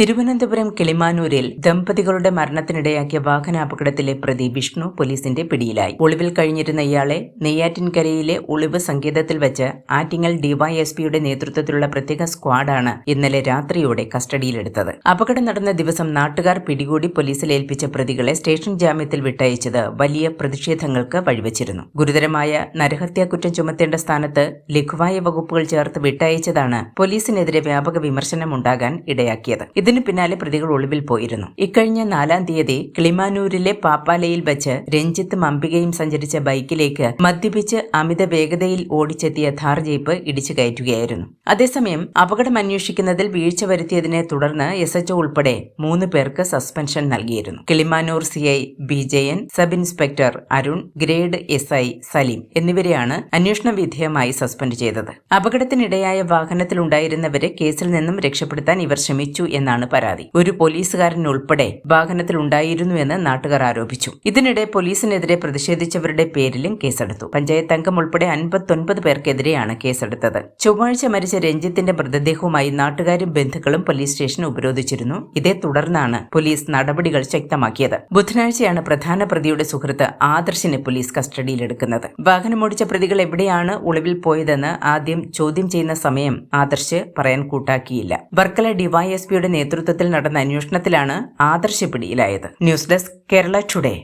തിരുവനന്തപുരം കിളിമാനൂരിൽ ദമ്പതികളുടെ മരണത്തിനിടയാക്കിയ വാഹനാപകടത്തിലെ പ്രതി വിഷ്ണു പോലീസിന്റെ പിടിയിലായി. ഒളിവിൽ കഴിഞ്ഞിരുന്ന ഇയാളെ നെയ്യാറ്റിൻകരയിലെ ഒളിവ് സങ്കേതത്തിൽ വെച്ച് ആറ്റിങ്ങൽ ഡിവൈഎസ്പിയുടെ നേതൃത്വത്തിലുള്ള പ്രത്യേക സ്ക്വാഡാണ് ഇന്നലെ രാത്രിയോടെ കസ്റ്റഡിയിലെടുത്തത്. അപകടം നടന്ന ദിവസം നാട്ടുകാർ പിടികൂടി പോലീസിൽ ഏൽപ്പിച്ച പ്രതികളെ സ്റ്റേഷൻ ജാമ്യത്തിൽ വിട്ടയച്ചത് വലിയ പ്രതിഷേധങ്ങൾക്ക് വഴിവെച്ചിരുന്നു. ഗുരുതരമായ നരഹത്യാ കുറ്റം ചുമത്തേണ്ട സ്ഥാനത്ത് ലഘുവായ വകുപ്പുകൾ ചേർത്ത് വിട്ടയച്ചതാണ് പോലീസിനെതിരെ വ്യാപക വിമർശനമുണ്ടാകാൻ ഇടയാക്കിയത്. ഇതിനു പിന്നാലെ പ്രതികൾ ഒളിവിൽ പോയിരുന്നു. ഇക്കഴിഞ്ഞ നാലാം തീയതി കിളിമാനൂരിലെ പാപ്പാലയിൽ വെച്ച് രഞ്ജിത്ത് മമ്പികയും സഞ്ചരിച്ച ബൈക്കിലേക്ക് മദ്യപിച്ച് അമിത വേഗതയിൽ ഓടിച്ചെത്തിയ ഥാർ ജീപ്പ് ഇടിച്ചു കയറ്റുകയായിരുന്നു. അതേസമയം അപകടം അന്വേഷിക്കുന്നതിൽ വീഴ്ച വരുത്തിയതിനെ തുടർന്ന് എസ് എച്ച്ഒ ഉൾപ്പെടെ മൂന്ന് പേർക്ക് സസ്പെൻഷൻ നൽകിയിരുന്നു. Kilimanoor C I B Jayan sub inspector Arun grade S I Saleem എന്നിവരെയാണ് അന്വേഷണ വിധേയമായി സസ്പെൻഡ് ചെയ്തത്. അപകടത്തിനിടയായ വാഹനത്തിലുണ്ടായിരുന്നവരെ കേസിൽ നിന്നും രക്ഷപ്പെടുത്താൻ ഇവർ ശ്രമിച്ചു എന്നാണ് പരാതി. ഒരു പോലീസുകാരൻ ഉൾപ്പെടെ വാഹനത്തിൽ ഉണ്ടായിരുന്നുവെന്ന് നാട്ടുകാർ ആരോപിച്ചു. ഇതിനിടെ പോലീസിനെതിരെ പ്രതിഷേധിച്ചവരുടെ പേരിലും കേസെടുത്തു. പഞ്ചായത്ത് അംഗം ഉൾപ്പെടെ അൻപത്തൊൻപത് പേർക്കെതിരെയാണ് കേസെടുത്തത്. ചൊവ്വാഴ്ച മരിച്ച രഞ്ജിത്തിന്റെ മൃതദേഹവുമായി നാട്ടുകാരും ബന്ധുക്കളും പോലീസ് സ്റ്റേഷൻ ഉപരോധിച്ചിരുന്നു. ഇതേ തുടർന്നാണ് പോലീസ് നടപടികൾ ശക്തമാക്കിയത്. ബുധനാഴ്ചയാണ് പ്രധാന പ്രതിയുടെ സുഹൃത്ത് ആദർശിനെ പോലീസ് കസ്റ്റഡിയിലെടുക്കുന്നത്. വാഹനമോടിച്ച പ്രതികൾ എവിടെയാണ് ഒളിവിൽ പോയതെന്ന് ആദ്യം ചോദ്യം ചെയ്യുന്ന സമയം ആദർശ് പറയാൻ കൂട്ടാക്കിയില്ല. വർക്കല ഡിവൈഎസ്പിയുടെ നേതൃത്വത്തിൽ നടന്ന അന്വേഷണത്തിലാണ് ആദർശ പിടിയിലായത് ന്യൂസ് ഡെസ്ക് കേരള ടുഡേ.